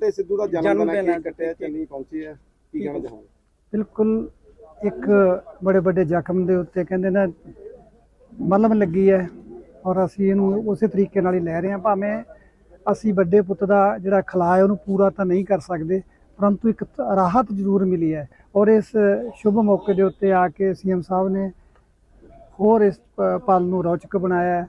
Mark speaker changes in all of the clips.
Speaker 1: ਤੇ ਸਿੱਧੂ ਦਾ ਜਨਮ ਦਿਨ ਹੈ ਕੱਟਿਆ ਚੰਨੀ ਪਹੁੰਚੇ ਆ ਕੀ ਕਹਿਣਾ ਚਾਹੋਗੇ?
Speaker 2: ਬਿਲਕੁਲ ਇੱਕ ਬੜੇ ਵੱਡੇ ਜ਼ਖਮ ਦੇ ਉੱਤੇ ਕਹਿੰਦੇ ਨਾ ਮਲਮ ਲੱਗੀ ਹੈ ਔਰ ਅਸੀਂ ਇਹਨੂੰ ਉਸੇ ਤਰੀਕੇ ਨਾਲ ਹੀ ਲੈ ਰਹੇ ਹਾਂ। ਭਾਵੇਂ ਅਸੀਂ ਵੱਡੇ ਪੁੱਤ ਦਾ ਜਿਹੜਾ ਖਲਾ ਹੈ ਉਹਨੂੰ ਪੂਰਾ ਤਾਂ ਨਹੀਂ ਕਰ ਸਕਦੇ ਪਰੰਤੂ ਇੱਕ ਰਾਹਤ ਜ਼ਰੂਰ ਮਿਲੀ ਹੈ। ਔਰ ਇਸ ਸ਼ੁਭ ਮੌਕੇ ਦੇ ਉੱਤੇ ਆ ਕੇ ਸੀਐਮ ਸਾਹਿਬ ਨੇ ਹੋਰ ਇਸ ਪਲ ਨੂੰ ਰੌਚਕ ਬਣਾਇਆ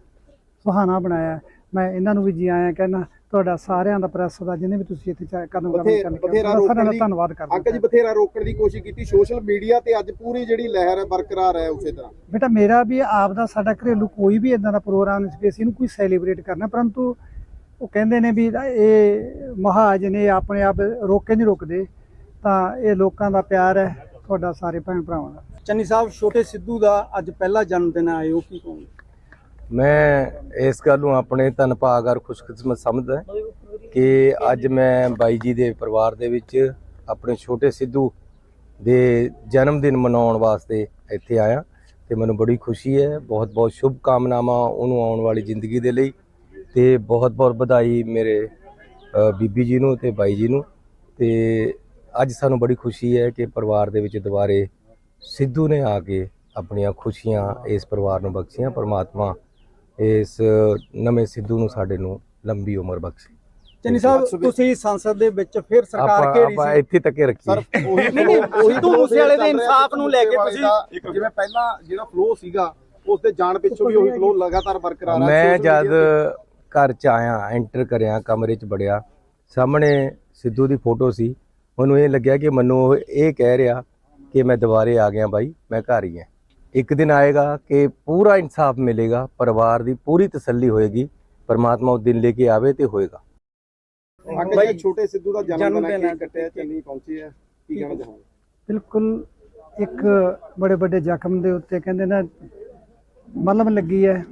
Speaker 2: ਸੁਹਾਣਾ ਬਣਾਇਆ। ਮੈਂ ਇਹਨਾਂ ਨੂੰ ਵੀ ਜੀ ਆਇਆਂ ਕਹਿੰਦਾ ਤੁਹਾਡਾ ਸਾਰਿਆਂ ਦਾ ਪ੍ਰੈਸ ਦਾ ਜਿਹਨੇ ਵੀ ਤੁਸੀਂ ਇੱਥੇ ਚਾਹ ਕਰਨ
Speaker 1: ਬਥੇਰਾ
Speaker 2: ਸਾਰਿਆਂ ਦਾ ਧੰਨਵਾਦ ਕਰਦਾ
Speaker 1: ਅੰਕਲ ਜੀ ਬਥੇਰਾ ਰੋਕਣ ਦੀ ਕੋਸ਼ਿਸ਼ ਕੀਤੀ ਸੋਸ਼ਲ ਮੀਡੀਆ ਤੇ ਅੱਜ ਪੂਰੀ ਜਿਹੜੀ ਲਹਿਰ ਹੈ ਬਰਕਰਾਰ ਹੈ ਉਸੇ ਤਰ੍ਹਾਂ।
Speaker 2: ਬੇਟਾ ਮੇਰਾ ਵੀ ਆਪ ਦਾ ਸਾਡਾ ਘਰੇਲੂ ਕੋਈ ਵੀ ਇਦਾਂ ਦਾ ਪ੍ਰੋਗਰਾਮ ਨਹੀਂ ਸੀ ਕਿ ਅਸੀਂ ਇਹਨੂੰ ਕੋਈ ਸੈਲੀਬ੍ਰੇਟ ਕਰਨਾ ਪਰੰਤੂ ਉਹ ਕਹਿੰਦੇ ਨੇ ਵੀ ਇਹ ਮਹਾਜ ਨੇ ਆਪਣੇ ਆਪ ਰੋਕੇ ਨਹੀਂ ਰੁਕਦੇ ਤਾਂ ਇਹ ਲੋਕਾਂ ਦਾ ਪਿਆਰ ਹੈ ਤੁਹਾਡਾ ਸਾਰੇ ਭੈਣ ਭਰਾਵਾਂ ਦਾ।
Speaker 3: ਚੰਨੀ ਸਾਹਿਬ ਛੋਟੇ ਸਿੱਧੂ ਦਾ ਅੱਜ ਪਹਿਲਾ ਜਨਮ ਦਿਨ ਆਏ ਹੋ ਕੀ ਕਹੋਗੇ?
Speaker 4: ਮੈਂ ਇਸ ਗੱਲ ਨੂੰ ਆਪਣੇ ਧੰਨ ਭਾਗ ਔਰ ਖੁਸ਼ਕਿਸਮਤ ਸਮਝਦਾ ਕਿ ਅੱਜ ਮੈਂ ਬਾਈ ਜੀ ਦੇ ਪਰਿਵਾਰ ਦੇ ਵਿੱਚ ਆਪਣੇ ਛੋਟੇ ਸਿੱਧੂ ਦੇ ਜਨਮ ਦਿਨ ਮਨਾਉਣ ਵਾਸਤੇ ਇੱਥੇ ਆਇਆ ਤੇ ਮੈਨੂੰ ਬੜੀ ਖੁਸ਼ੀ ਹੈ, ਬਹੁਤ ਬਹੁਤ ਸ਼ੁਭ ਕਾਮਨਾਵਾਂ ਉਹਨੂੰ ਆਉਣ ਵਾਲੀ ਜ਼ਿੰਦਗੀ ਦੇ ਲਈ ਤੇ ਬਹੁਤ ਬਹੁਤ ਵਧਾਈ ਮੇਰੇ ਬੀਬੀ ਜੀ ਨੂੰ ਤੇ ਬਾਈ ਜੀ ਨੂੰ ਤੇ ਅੱਜ ਸਾਨੂੰ ਬੜੀ ਖੁਸ਼ੀ ਹੈ ਕਿ ਪਰਿਵਾਰ ਦੇ ਵਿੱਚ ਦੁਬਾਰੇ ਸਿੱਧੂ ਨੇ ਆ ਕੇ ਆਪਣੀਆਂ ਖੁਸ਼ੀਆਂ ਇਸ ਪਰਿਵਾਰ ਨੂੰ ਬਖਸ਼ੀਆਂ, ਪਰਮਾਤਮਾ ਇਸ ਨਵੇਂ ਸਿੱਧੂ ਨੂੰ ਸਾਡੇ ਨੂੰ ਲੰਬੀ ਉਮਰ ਬਖਸ਼ੇ।
Speaker 3: ਚੰਨੀ ਸਾਹਿਬ ਤੁਸੀਂ ਸੰਸਦ ਦੇ ਵਿੱਚ ਫਿਰ ਸਰਕਾਰ
Speaker 4: ਆਪਾਂ
Speaker 3: ਘੇਰੀ
Speaker 4: ਆਪਾਂ
Speaker 3: ਸੀ।
Speaker 4: ਇੱਥੇ ਤੱਕ
Speaker 1: ਉਹੀ
Speaker 3: ਨਹੀਂ, ਨਹੀਂ,
Speaker 1: ਉਹੀ
Speaker 3: ਸਿੱਧੂ ਮੂਸੇਵਾਲੇ ਦੇ ਇਨਸਾਫ ਨੂੰ ਲੈ ਕੇ ਤੁਸੀਂ-
Speaker 1: ਜਿਵੇਂ ਪਹਿਲਾਂ ਜਿਹੜਾ ਫਲੋ ਸੀਗਾ ਉਸ ਦੇ ਜਾਣ ਪਿੱਛੋਂ ਵੀ ਉਹੀ ਫਲੋ ਲਗਾਤਾਰ ਬਰਕਰਾਰ ਹੈ
Speaker 4: ਮੈਂ ਜਦ ਘਰ ਚ ਆਇਆ ਐਂਟਰ ਕਰਿਆ ਕਮਰੇ ਚ ਬੜਿਆ ਸਾਹਮਣੇ ਸਿੱਧੂ ਦੀ ਫੋਟੋ ਸੀ। ਮੈਨੂੰ ਇਹ ਲੱਗਿਆ ਕਿ ਮੈਨੂੰ ਇਹ ਕਹਿ ਰਿਹਾ ਕਿ ਮੈਂ ਦੁਬਾਰੇ ਆ ਗਿਆ ਬਾਈ ਮੈਂ ਘਰ ਹੀ ਹਾਂ ਇੱਕ ਦਿਨ ਆਏਗਾ ਕਿ ਪੂਰਾ ਇਨਸਾਫ ਮਿਲੇਗਾ ਪਰਿਵਾਰ ਦੀ ਪੂਰੀ ਤਸੱਲੀ ਹੋਏਗੀ ਪਰਮਾਤਮਾ ਉਹ ਦਿਨ ਲੈ ਕੇ ਆਵੇ ਤੇ ਹੋਏਗਾ।
Speaker 1: ਜੀ ਛੋਟੇ ਸਿੱਧੂ ਦਾ ਜਨਮ ਦਿਨ ਹੈ ਕੱਟਿਆ ਚੰਨੀ ਪਹੁੰਚੇ ਆ ਕੀ ਕਹਿਣਾ ਚਾਹੋਗੇ?
Speaker 2: ਬਿਲਕੁਲ ਇੱਕ ਬੜੇ ਵੱਡੇ ਜ਼ਖਮ ਦੇ ਉੱਤੇ ਕਹਿੰਦੇ ਨਾ ਮਲਮ ਲੱਗੀ ਹੈ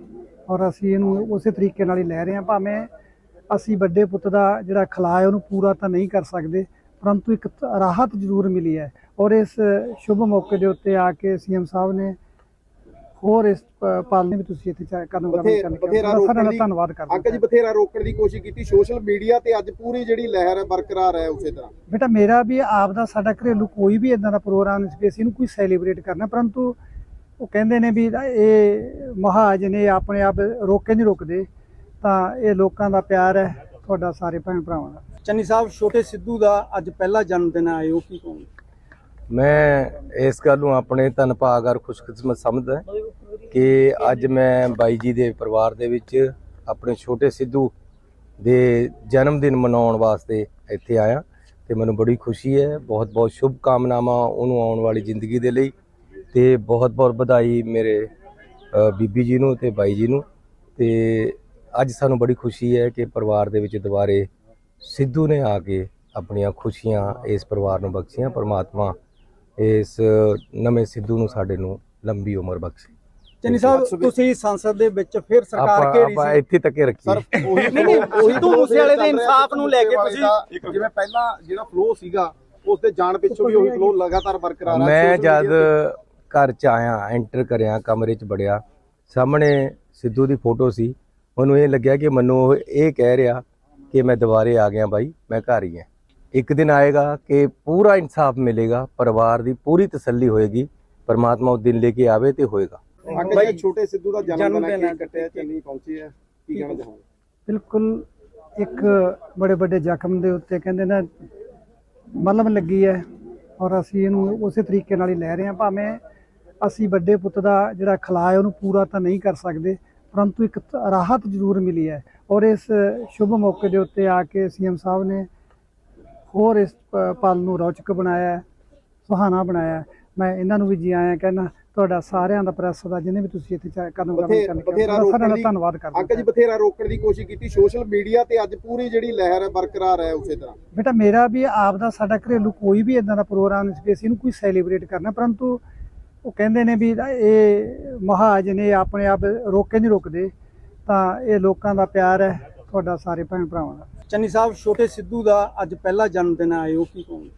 Speaker 2: ਔਰ ਅਸੀਂ ਇਹਨੂੰ ਉਸੇ ਤਰੀਕੇ ਨਾਲ ਹੀ ਲੈ ਰਹੇ ਹਾਂ ਭਾਵੇਂ ਅਸੀਂ ਵੱਡੇ ਪੁੱਤ ਦਾ ਜਿਹੜਾ ਖਲਾ ਹੈ ਉਹਨੂੰ ਪੂਰਾ ਤਾਂ ਨਹੀਂ ਕਰ ਸਕਦੇ ਪਰੰਤੂ ਇੱਕ ਰਾਹਤ ਜ਼ਰੂਰ ਮਿਲੀ ਹੈ ਔਰ ਇਸ ਸ਼ੁਭ ਮੌਕੇ ਦੇ ਉੱਤੇ ਆ ਕੇ ਸੀਐਮ ਸਾਹਿਬ ਨੇ ਹੋਰ ਇਸ ਪ- ਪਲ ਨੂੰ ਵੀ ਤੁਸੀਂ ਇੱਥੇ ਚਾਹ ਕਰਨ ਕਰਨ
Speaker 1: ਬਥੇ-
Speaker 2: ਕਰਨ
Speaker 1: ਬਥੇਰਾ
Speaker 2: ਸਾਰਿਆਂ
Speaker 1: ਰੋਕਣ
Speaker 2: ਦਾ
Speaker 1: ਦੀ-
Speaker 2: ਧੰਨਵਾਦ ਕਰਦਾ।
Speaker 1: ਅੰਕਲ ਜੀ ਬਥੇਰਾ ਰੋਕਣ ਦੀ ਕੋਸ਼ਿਸ਼ ਕੀਤੀ। ਸੋਸ਼ਲ ਮੀਡੀਆ ਤੇ ਅੱਜ ਪੂਰੀ ਜਿਹੜੀ ਲਹਿਰ ਹੈ ਬਰਕਰਾਰ ਹੈ ਉਸੇ ਤਰ੍ਹਾਂ।
Speaker 2: ਬੇਟਾ ਮੇਰਾ ਵੀ ਆਪ ਦਾ ਸਾਡਾ ਘਰੇਲੂ ਕੋਈ ਵੀ ਇਦਾਂ ਦਾ ਪ੍ਰੋਗਰਾਮ ਨਹੀਂ ਸੀ ਕਿ ਅਸੀਂ ਇਹਨੂੰ ਕੋਈ ਸੈਲੀਬ੍ਰੇਟ ਕਰਨਾ। ਪਰੰਤੂ ਉਹ ਕਹਿੰਦੇ ਨੇ ਵੀ ਇਹ ਮਹਾਜ ਨੇ ਆਪਣੇ ਆਪ ਰੋਕੇ ਨਹੀਂ ਰੁਕਦੇ। ਤਾਂ ਇਹ ਲੋਕਾਂ ਦਾ ਪਿਆਰ ਹੈ ਤੁਹਾਡਾ ਸਾਰੇ ਭੈਣ ਭਰਾਵਾਂ ਦਾ।
Speaker 3: ਚੰਨੀ ਸਾਹਿਬ ਛੋਟੇ ਸਿੱਧੂ ਦਾ ਅੱਜ ਪਹਿਲਾ ਜਨਮ ਦਿਨ ਆਏ ਹੋ ਕੀ ਕਹੋਗੇ?
Speaker 4: ਮੈਂ ਇਸ ਗੱਲ ਨੂੰ ਆਪਣੇ ਧੰਨ ਭਾਗ ਔਰ ਖੁਸ਼ਕਿਸਮਤ ਸਮਝਦਾ ਕਿ ਅੱਜ ਮੈਂ ਬਾਈ ਜੀ ਦੇ ਪਰਿਵਾਰ ਦੇ ਵਿੱਚ ਆਪਣੇ ਛੋਟੇ ਸਿੱਧੂ ਦੇ ਜਨਮ ਦਿਨ ਮਨਾਉਣ ਵਾਸਤੇ ਇੱਥੇ ਆਇਆ ਤੇ ਮੈਨੂੰ ਬੜੀ ਖੁਸ਼ੀ ਹੈ, ਬਹੁਤ ਬਹੁਤ ਸ਼ੁਭ ਕਾਮਨਾਵਾਂ ਉਹਨੂੰ ਆਉਣ ਵਾਲੀ ਜ਼ਿੰਦਗੀ ਦੇ ਲਈ ਤੇ ਬਹੁਤ ਬਹੁਤ ਵਧਾਈ ਮੇਰੇ ਬੀਬੀ ਜੀ ਨੂੰ ਤੇ ਬਾਈ ਜੀ ਨੂੰ ਤੇ ਅੱਜ ਸਾਨੂੰ ਬੜੀ ਖੁਸ਼ੀ ਹੈ ਕਿ ਪਰਿਵਾਰ ਦੇ ਵਿੱਚ ਦੁਬਾਰੇ ਸਿੱਧੂ ਨੇ ਆ ਕੇ ਆਪਣੀਆਂ ਖੁਸ਼ੀਆਂ ਇਸ ਪਰਿਵਾਰ ਨੂੰ ਬਖਸ਼ੀਆਂ, ਪਰਮਾਤਮਾ ਇਸ ਨਵੇਂ ਸਿੱਧੂ ਨੂੰ ਸਾਡੇ ਨੂੰ ਲੰਬੀ ਉਮਰ ਬਖਸ਼ੇ।
Speaker 3: ਚੰਨੀ ਸਾਹਿਬ ਤੁਸੀਂ ਸੰਸਦ ਦੇ ਵਿੱਚ ਫਿਰ ਸਰਕਾਰ
Speaker 4: ਆਪਾਂ
Speaker 3: ਘੇਰੀ
Speaker 4: ਆਪਾਂ
Speaker 3: ਸੀ।
Speaker 4: ਇੱਥੇ ਤੱਕ ਹੀ
Speaker 1: ਸਰ ਉਹੀ
Speaker 3: ਨਹੀਂ, ਨਹੀਂ, ਸਿੱਧੂ ਮੂਸੇਵਾਲੇ ਦੇ ਇਨਸਾਫ ਨੂੰ ਲੈ ਕੇ ਤੁਸੀਂ-
Speaker 1: ਜਿਵੇਂ ਪਹਿਲਾਂ ਜਿਹੜਾ ਫਲੋ ਸੀਗਾ ਉਸ ਦੇ ਜਾਣ ਪਿੱਛੋਂ ਵੀ ਉਹੀ ਫਲੋ ਲਗਾਤਾਰ ਬਰਕਰਾਰ ਹੈ
Speaker 4: ਮੈਂ ਜਦ ਘਰ ਚ ਆਇਆ ਐਂਟਰ ਕਰਿਆ ਕਮਰੇ ਚ ਬੜਿਆ ਸਾਹਮਣੇ ਸਿੱਧੂ ਦੀ ਫੋਟੋ ਸੀ। ਮੈਨੂੰ ਇਹ ਲੱਗਿਆ ਕਿ ਮੈਨੂੰ ਉਹ ਇਹ ਕਹਿ ਰਿਹਾ ਕਿ ਮੈਂ ਦੁਬਾਰੇ ਆ ਗਿਆ ਬਾਈ ਮੈਂ ਘਰ ਹੀ ਹਾਂ। ਇੱਕ ਦਿਨ ਆਏਗਾ ਕਿ ਪੂਰਾ ਇਨਸਾਫ ਮਿਲੇਗਾ ਪਰਿਵਾਰ ਦੀ ਪੂਰੀ ਤਸੱਲੀ ਹੋਏਗੀ ਪਰਮਾਤਮਾ ਉਹ ਦਿਨ ਲੈ ਕੇ ਆਵੇ ਤੇ ਹੋਏਗਾ।
Speaker 1: ਜੀ ਛੋਟੇ ਸਿੱਧੂ ਦਾ ਜਨਮ ਦਿਨ ਕੱਟਿਆ ਚੰਨੀ ਪਹੁੰਚੇ ਆ ਕੀ ਕਹਿਣਾ ਚਾਹੋਗੇ?
Speaker 2: ਬਿਲਕੁਲ ਇੱਕ ਬੜੇ ਵੱਡੇ ਜ਼ਖਮ ਦੇ ਉੱਤੇ ਕਹਿੰਦੇ ਨਾ ਮਲਮ ਲੱਗੀ ਹੈ ਔਰ ਅਸੀਂ ਇਹਨੂੰ ਉਸੇ ਤਰੀਕੇ ਨਾਲ ਹੀ ਲੈ ਰਹੇ ਹਾਂ। ਭਾਵੇਂ ਅਸੀਂ ਵੱਡੇ ਪੁੱਤ ਦਾ ਜਿਹੜਾ ਖਲਾ ਹੈ ਉਹਨੂੰ ਪੂਰਾ ਤਾਂ ਨਹੀਂ ਕਰ ਸਕਦੇ ਪਰੰਤੂ ਇੱਕ ਰਾਹਤ ਜ਼ਰੂਰ ਮਿਲੀ ਹੈ। ਔਰ ਇਸ ਸ਼ੁਭ ਮੌਕੇ ਦੇ ਉੱਤੇ ਆ ਕੇ ਸੀਐਮ ਸਾਹਿਬ ਨੇ ਹੋਰ ਇਸ ਪਲ ਨੂੰ ਰੌਚਕ ਬਣਾਇਆ ਸੁਹਾਣਾ ਬਣਾਇਆ। ਮੈਂ ਇਹਨਾਂ ਨੂੰ ਵੀ ਜੀ ਆਇਆਂ ਕਹਿੰਦਾ ਤੁਹਾਡਾ ਸਾਰਿਆਂ ਦਾ ਪ੍ਰੈਸ ਦਾ ਜਿਹਨੇ ਵੀ ਤੁਸੀਂ ਇੱਥੇ ਕਰਨ
Speaker 1: ਬਥੇ-
Speaker 2: ਕਰਨ ਧੰਨਵਾਦ ਕਰਦਾ।
Speaker 1: ਅੰਕਲ ਜੀ ਬਥੇਰਾ ਰੋਕਣ ਦੀ ਕੋਸ਼ਿਸ਼ ਕੀਤੀ ਸੋਸ਼ਲ ਮੀਡੀਆ ਤੇ ਅੱਜ ਪੂਰੀ ਜਿਹੜੀ ਲਹਿਰ ਹੈ ਬਰਕਰਾਰ ਹੈ ਉਸੇ ਤਰ੍ਹਾਂ।
Speaker 2: ਬੇਟਾ ਮੇਰਾ ਵੀ ਆਪ ਦਾ ਸਾਡਾ ਘਰੇਲੂ ਕੋਈ ਵੀ ਇਦਾਂ ਦਾ ਪ੍ਰੋਗਰਾਮ ਨਹੀਂ ਸੀ ਕਿ ਅਸੀਂ ਇਹਨੂੰ ਕੋਈ ਸੈਲੀਬ੍ਰੇਟ ਕਰਨਾ ਪਰੰਤੂ ਉਹ ਕਹਿੰਦੇ ਨੇ ਵੀ ਇਹ ਮਹਾਜ ਨੇ ਆਪਣੇ ਆਪ ਰੋਕੇ ਨਹੀਂ ਰੁਕਦੇ ਤਾਂ ਇਹ ਲੋਕਾਂ ਦਾ ਪਿਆਰ ਹੈ ਤੁਹਾਡਾ ਸਾਰੇ ਭੈਣ ਭਰਾਵਾਂ ਦਾ।
Speaker 3: ਚੰਨੀ ਸਾਹਿਬ, ਛੋਟੇ ਸਿੱਧੂ ਦਾ ਅੱਜ ਪਹਿਲਾ ਜਨਮ ਦਿਨ ਆਇਓ ਕੀ ਕਹੋਗੇ?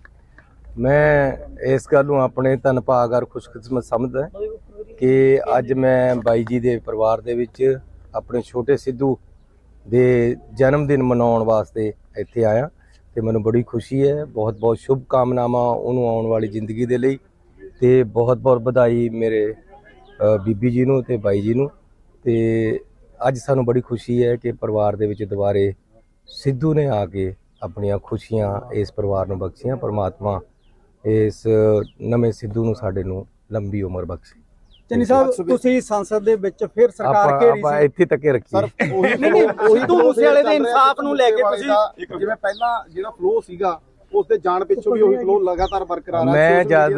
Speaker 4: ਮੈਂ ਇਸ ਗੱਲ ਨੂੰ ਆਪਣੇ ਧੰਨ ਭਾਗ ਔਰ ਖੁਸ਼ਕਿਸਮਤ ਸਮਝਦਾ ਕਿ ਅੱਜ ਮੈਂ ਬਾਈ ਜੀ ਦੇ ਪਰਿਵਾਰ ਦੇ ਵਿੱਚ ਆਪਣੇ ਛੋਟੇ ਸਿੱਧੂ ਦੇ ਜਨਮ ਦਿਨ ਮਨਾਉਣ ਵਾਸਤੇ ਇੱਥੇ ਆਇਆ ਤੇ ਮੈਨੂੰ ਬੜੀ ਖੁਸ਼ੀ ਹੈ। ਬਹੁਤ ਬਹੁਤ ਸ਼ੁਭ ਕਾਮਨਾਵਾਂ ਉਹਨੂੰ ਆਉਣ ਵਾਲੀ ਜ਼ਿੰਦਗੀ ਦੇ ਲਈ ਤੇ ਬਹੁਤ ਬਹੁਤ ਵਧਾਈ ਮੇਰੇ ਬੀਬੀ ਜੀ ਨੂੰ ਤੇ ਬਾਈ ਜੀ ਨੂੰ ਤੇ ਅੱਜ ਸਾਨੂੰ ਬੜੀ ਖੁਸ਼ੀ ਹੈ ਕਿ ਪਰਿਵਾਰ ਦੇ ਵਿੱਚ ਦੁਬਾਰੇ ਸਿੱਧੂ ਨੇ ਆ ਕੇ ਆਪਣੀਆਂ ਖੁਸ਼ੀਆਂ ਇਸ ਪਰਿਵਾਰ ਨੂੰ ਬਖਸ਼ੀਆਂ ਪਰਮਾਤਮਾ ਇਸ ਨਵੇਂ ਸਿੱਧੂ ਨੂੰ ਸਾਡੇ ਨੂੰ ਲੰਬੀ ਉਮਰ ਬਖਸ਼ੇ।
Speaker 3: ਚੰਨੀ ਸਾਹਿਬ ਤੁਸੀਂ ਸੰਸਦ ਦੇ ਵਿੱਚ ਫਿਰ ਸਰਕਾਰ
Speaker 4: ਆਪਾਂ
Speaker 3: ਘੇਰੀ
Speaker 4: ਆਪਾਂ
Speaker 3: ਸੀ।
Speaker 4: ਇੱਥੇ ਤੱਕੇ ਰੱਖੀਏ
Speaker 1: ਉਹੀ
Speaker 3: ਨਹੀਂ, ਨਹੀਂ, ਸਿੱਧੂ ਮੂਸੇਵਾਲੇ ਦੇ ਇਨਸਾਫ ਨੂੰ ਲੈ ਕੇ ਤੁਸੀਂ-
Speaker 1: ਜਿਵੇਂ ਪਹਿਲਾਂ ਜਿਹੜਾ ਫਲੋ ਸੀਗਾ ਉਸ ਦੇ ਜਾਣ ਪਿੱਛੋਂ ਵੀ ਉਹੀ ਫਲੋ ਲਗਾਤਾਰ ਬਰਕਰਾਰ ਹੈ
Speaker 4: ਮੈਂ ਜਦ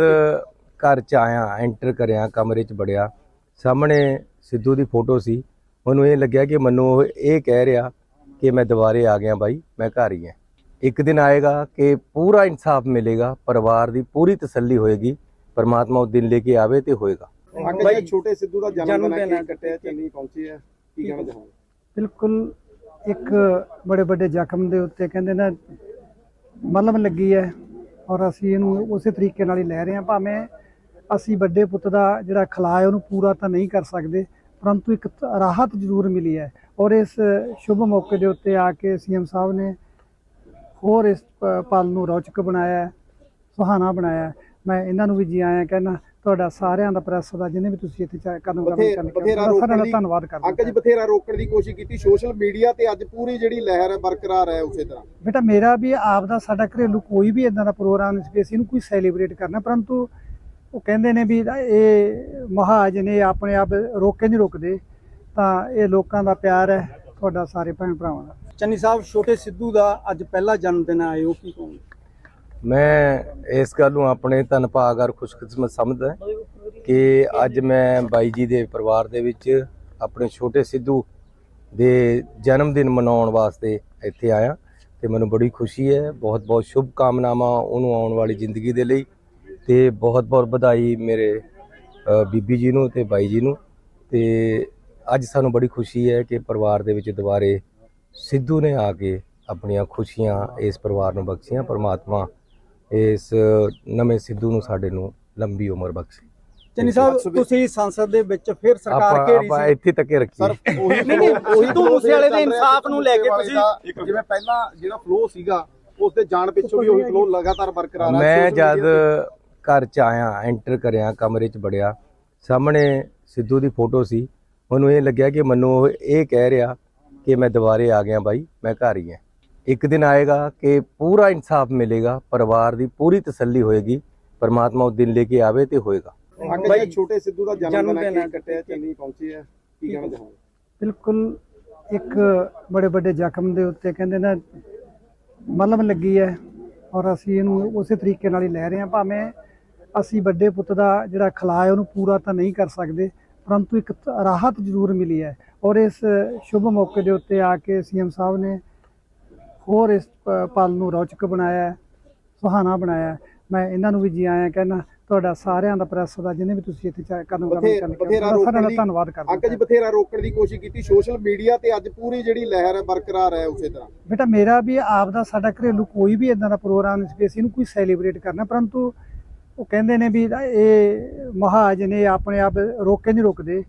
Speaker 4: ਘਰ ਚ ਆਇਆ ਐਂਟਰ ਕਰਿਆ ਕਮਰੇ ਚ ਵੜਿਆ ਸਾਹਮਣੇ ਸਿੱਧੂ ਦੀ ਫੋਟੋ ਸੀ ਮੈਨੂੰ ਇਹ ਲੱਗਿਆ ਕਿ ਮੈਨੂੰ ਉਹ ਇਹ ਕਹਿ ਰਿਹਾ ਕਿ ਮੈਂ ਦੁਬਾਰੇ ਆ ਗਿਆ ਬਾਈ ਮੈਂ ਘਰ ਹੀ ਹਾਂ। ਇੱਕ ਦਿਨ ਆਏਗਾ ਕਿ ਪੂਰਾ ਇਨਸਾਫ ਮਿਲੇਗਾ ਪਰਿਵਾਰ ਦੀ ਪੂਰੀ ਤਸੱਲੀ ਹੋਏਗੀ ਪਰਮਾਤਮਾ ਉਹ ਦਿਨ ਲੈ ਕੇ ਆਵੇ ਤੇ ਹੋਏਗਾ।
Speaker 1: ਜਿਹੜੇ ਛੋਟੇ ਸਿੱਧੂ ਦਾ ਜਨਮ ਦਿਨ ਕੱਟਿਆ ਚੰਨੀ ਪਹੁੰਚੀ ਹੈ ਕੀ ਕਹਿਣਾ ਚਾਹੋਗੇ?
Speaker 2: ਬਿਲਕੁਲ ਇੱਕ ਬੜੇ ਵੱਡੇ ਜ਼ਖਮ ਦੇ ਉੱਤੇ ਕਹਿੰਦੇ ਨਾ ਮਲਮ ਲੱਗੀ ਹੈ ਔਰ ਅਸੀਂ ਇਹਨੂੰ ਉਸੇ ਤਰੀਕੇ ਨਾਲ ਹੀ ਲੈ ਰਹੇ ਹਾਂ। ਭਾਵੇਂ ਅਸੀਂ ਵੱਡੇ ਪੁੱਤ ਦਾ ਜਿਹੜਾ ਖਲਾ ਹੈ ਉਹਨੂੰ ਪੂਰਾ ਤਾਂ ਨਹੀਂ ਕਰ ਸਕਦੇ ਪਰੰਤੂ ਇੱਕ ਰਾਹਤ ਜ਼ਰੂਰ ਮਿਲੀ ਹੈ। ਔਰ ਇਸ ਸ਼ੁਭ ਮੌਕੇ ਦੇ ਉੱਤੇ ਆ ਕੇ ਸੀਐਮ ਸਾਹਿਬ ਨੇ ਹੋਰ ਇਸ ਪਲ ਨੂੰ ਰੌਚਕ ਬਣਾਇਆ ਸੁਹਾਣਾ ਬਣਾਇਆ। ਮੈਂ ਇਹਨਾਂ ਨੂੰ ਵੀ ਜੀ ਆਇਆਂ ਕਹਿੰਦਾ ਤੁਹਾਡਾ ਸਾਰਿਆਂ ਦਾ ਪ੍ਰੈਸ ਦਾ ਜਿਹਨੇ ਵੀ ਤੁਸੀਂ ਇੱਥੇ
Speaker 1: ਬਥੇਰਾ
Speaker 2: ਸਾਰਿਆਂ
Speaker 1: ਰੋਕਣ
Speaker 2: ਦਾ ਧੰਨਵਾਦ ਕਰਦਾ
Speaker 1: ਅੰਕਲ ਜੀ ਬਥੇਰਾ ਰੋਕਣ ਦੀ ਕੋਸ਼ਿਸ਼ ਕੀਤੀ ਸੋਸ਼ਲ ਮੀਡੀਆ ਤੇ ਅੱਜ ਪੂਰੀ ਜਿਹੜੀ ਲਹਿਰ ਹੈ ਬਰਕਰਾਰ ਹੈ ਉਸੇ ਤਰ੍ਹਾਂ।
Speaker 2: ਬੇਟਾ ਮੇਰਾ ਵੀ ਆਪ ਦਾ ਸਾਡਾ ਘਰੇਲੂ ਕੋਈ ਵੀ ਇਦਾਂ ਦਾ ਪ੍ਰੋਗਰਾਮ ਨਹੀਂ ਸੀ ਕਿ ਅਸੀਂ ਇਹਨੂੰ ਕੋਈ ਸੈਲੀਬ੍ਰੇਟ ਕਰਨਾ ਪਰੰਤੂ ਉਹ ਕਹਿੰਦੇ ਨੇ ਵੀ ਇਹ ਮਹਾਜ ਨੇ ਆਪਣੇ ਆਪ ਰੋਕੇ ਨਹੀਂ ਰੁਕਦੇ। ਤਾਂ ਇਹ ਲੋਕਾਂ ਦਾ ਪਿਆਰ ਹੈ, ਤੁਹਾਡਾ ਸਾਰੇ ਭੈਣ ਭਰਾਵਾਂ ਦਾ।
Speaker 3: ਚੰਨੀ ਸਾਹਿਬ, ਛੋਟੇ ਸਿੱਧੂ ਦਾ ਅੱਜ ਪਹਿਲਾ ਜਨਮ ਦਿਨ ਆਏ ਕੀ ਕਹੋਗੇ?
Speaker 4: ਮੈਂ ਇਸ ਗੱਲ ਨੂੰ ਆਪਣੇ ਧੰਨ ਭਾਗ ਔਰ ਖੁਸ਼ਕਿਸਮਤ ਸਮਝਦਾ ਕਿ ਅੱਜ ਮੈਂ ਬਾਈ ਜੀ ਦੇ ਪਰਿਵਾਰ ਦੇ ਵਿੱਚ ਆਪਣੇ ਛੋਟੇ ਸਿੱਧੂ ਦੇ ਜਨਮ ਦਿਨ ਮਨਾਉਣ ਵਾਸਤੇ ਇੱਥੇ ਆਇਆ ਤੇ ਮੈਨੂੰ ਬੜੀ ਖੁਸ਼ੀ ਹੈ, ਬਹੁਤ ਬਹੁਤ ਸ਼ੁਭ ਕਾਮਨਾਵਾਂ ਉਹਨੂੰ ਆਉਣ ਵਾਲੀ ਜ਼ਿੰਦਗੀ ਦੇ ਲਈ ਤੇ ਬਹੁਤ ਬਹੁਤ ਵਧਾਈ ਮੇਰੇ ਬੀਬੀ ਜੀ ਨੂੰ ਤੇ ਬਾਈ ਜੀ ਨੂੰ ਤੇ ਅੱਜ ਸਾਨੂੰ ਬੜੀ ਖੁਸ਼ੀ ਹੈ ਕਿ ਪਰਿਵਾਰ ਦੇ ਵਿੱਚ ਦੁਬਾਰੇ ਸਿੱਧੂ ਨੇ ਆ ਕੇ ਆਪਣੀਆਂ ਖੁਸ਼ੀਆਂ ਇਸ ਪਰਿਵਾਰ ਨੂੰ ਬਖਸ਼ੀਆਂ। ਪਰਮਾਤਮਾ ਇਸ ਨਵੇਂ ਸਿੱਧੂ ਨੂੰ ਸਾਡੇ ਨੂੰ ਲੰਬੀ ਉਮਰ ਬਖਸ਼ੇ।
Speaker 3: ਚੰਨੀ ਸਾਹਿਬ ਤੁਸੀਂ ਸੰਸਦ ਦੇ ਵਿੱਚ ਫਿਰ ਸਰਕਾਰ
Speaker 4: ਆਪਾਂ
Speaker 3: ਘੇਰੀ
Speaker 4: ਆਪਾਂ
Speaker 3: ਸੀ।
Speaker 4: ਇੱਥੇ ਤੱਕੇ
Speaker 1: ਉਹੀ
Speaker 3: ਨਹੀਂ, ਨਹੀਂ,
Speaker 1: ਉਹੀ
Speaker 3: ਸਿੱਧੂ ਮੂਸੇਵਾਲੇ ਦੇ ਇਨਸਾਫ ਨੂੰ ਲੈ ਕੇ ਤੁਸੀਂ-
Speaker 1: ਜਿਵੇਂ ਪਹਿਲਾਂ ਜਿਹੜਾ ਫਲੋ ਸੀਗਾ ਉਸ ਦੇ ਜਾਣ ਪਿੱਛੋਂ ਵੀ ਉਹੀ ਫਲੋ ਲਗਾਤਾਰ ਬਰਕਰਾਰ ਹੈ
Speaker 4: ਮੈਂ ਜਦ ਘਰ ਚ ਆਇਆ ਐਂਟਰ ਕਰਿਆ ਕਮਰੇ ਚ ਵੜਿਆ ਸਾਹਮਣੇ ਸਿੱਧੂ ਦੀ ਫੋਟੋ ਸੀ। ਮੈਨੂੰ ਇਹ ਲੱਗਿਆ ਕਿ ਮੈਨੂੰ ਉਹ ਇਹ ਕਹਿ ਰਿਹਾ ਕਿ ਮੈਂ ਦੁਬਾਰੇ ਆ ਗਿਆ ਬਾਈ ਮੈਂ ਘਰ ਹੀ ਹਾਂ। ਇੱਕ ਦਿਨ ਆਏਗਾ ਕਿ ਪੂਰਾ ਇਨਸਾਫ ਮਿਲੇਗਾ ਪਰਿਵਾਰ ਦੀ ਪੂਰੀ ਤਸੱਲੀ ਹੋਏਗੀ ਪਰਮਾਤਮਾ ਉਹ ਦਿਨ ਲੈ ਕੇ ਆਵੇ ਤੇ ਹੋਏਗਾ।
Speaker 3: ਬਾਈ,
Speaker 1: ਛੋਟੇ ਸਿੱਧੂ ਦਾ ਜਨਮ ਦਿਨ ਕੱਟਿਆ ਚੰਨੀ ਪਹੁੰਚੀ ਹੈ? ਕੀ ਕਹਿਣਾ ਚਾਹੋਗੇ?
Speaker 2: ਬਿਲਕੁਲ ਇੱਕ ਬੜੇ ਵੱਡੇ ਜ਼ਖਮ ਦੇ ਉੱਤੇ ਕਹਿੰਦੇ ਨਾ ਮਲਮ ਲੱਗੀ ਹੈ ਔਰ ਅਸੀਂ ਇਹਨੂੰ ਉਸੇ ਤਰੀਕੇ ਨਾਲ ਹੀ ਲੈ ਰਹੇ ਹਾਂ। ਭਾਵੇਂ ਅਸੀਂ ਵੱਡੇ ਪੁੱਤ ਦਾ ਜਿਹੜਾ ਖਲਾ ਹੈ ਉਹਨੂੰ ਪੂਰਾ ਤਾਂ ਨਹੀਂ ਕਰ ਸਕਦੇ ਪਰੰਤੂ ਇੱਕ ਰਾਹਤ ਜ਼ਰੂਰ ਮਿਲੀ ਹੈ ਔਰ ਇਸ ਸ਼ੁਭ ਮੌਕੇ ਦੇ ਉੱਤੇ ਆ ਕੇ ਸੀਐਮ ਸਾਹਿਬ ਨੇ ਹੋਰ ਇਸ ਪਲ ਨੂੰ ਰੌਚਕ ਬਣਾਇਆ ਸੁਹਾਣਾ ਬਣਾਇਆ। ਮੈਂ ਇਹਨਾਂ ਨੂੰ ਵੀ ਜੀ ਆਇਆਂ ਕਹਿੰਦਾ ਤੁਹਾਡਾ ਸਾਰਿਆਂ ਦਾ ਪ੍ਰੈਸ ਦਾ ਜਿਹਨੇ ਵੀ ਤੁਸੀਂ ਇੱਥੇ ਚਾਹ ਕਰਨ
Speaker 1: ਬਥੇ-
Speaker 2: ਕਰਨ ਸਾਰਿਆਂ
Speaker 1: ਦਾ
Speaker 2: ਧੰਨਵਾਦ ਕਰਦਾ
Speaker 1: ਅੰਕਲ ਜੀ ਬਥੇਰਾ ਰੋਕਣ ਦੀ ਕੋਸ਼ਿਸ਼ ਕੀਤੀ ਸੋਸ਼ਲ ਮੀਡੀਆ ਤੇ ਅੱਜ ਪੂਰੀ ਜਿਹੜੀ ਲਹਿਰ ਹੈ ਬਰਕਰਾਰ ਹੈ ਉਸੇ ਤਰ੍ਹਾਂ
Speaker 2: ਬੇਟਾ ਮੇਰਾ ਵੀ ਆਪ ਦਾ ਸਾਡਾ ਘਰੇਲੂ ਕੋਈ ਵੀ ਇਦਾਂ ਦਾ ਪ੍ਰੋਗਰਾਮ ਨਹੀਂ ਸੀ ਕਿ ਅਸੀਂ ਇਹਨੂੰ ਕੋਈ ਸੈਲੀਬ੍ਰੇਟ ਕਰਨਾ ਪਰੰਤੂ ਉਹ ਕਹਿੰਦੇ ਨੇ ਵੀ ਇਹ ਮਹਾਜ ਨੇ ਆਪਣੇ ਆਪ ਰੋਕੇ ਨਹੀਂ ਰੁਕਦੇ,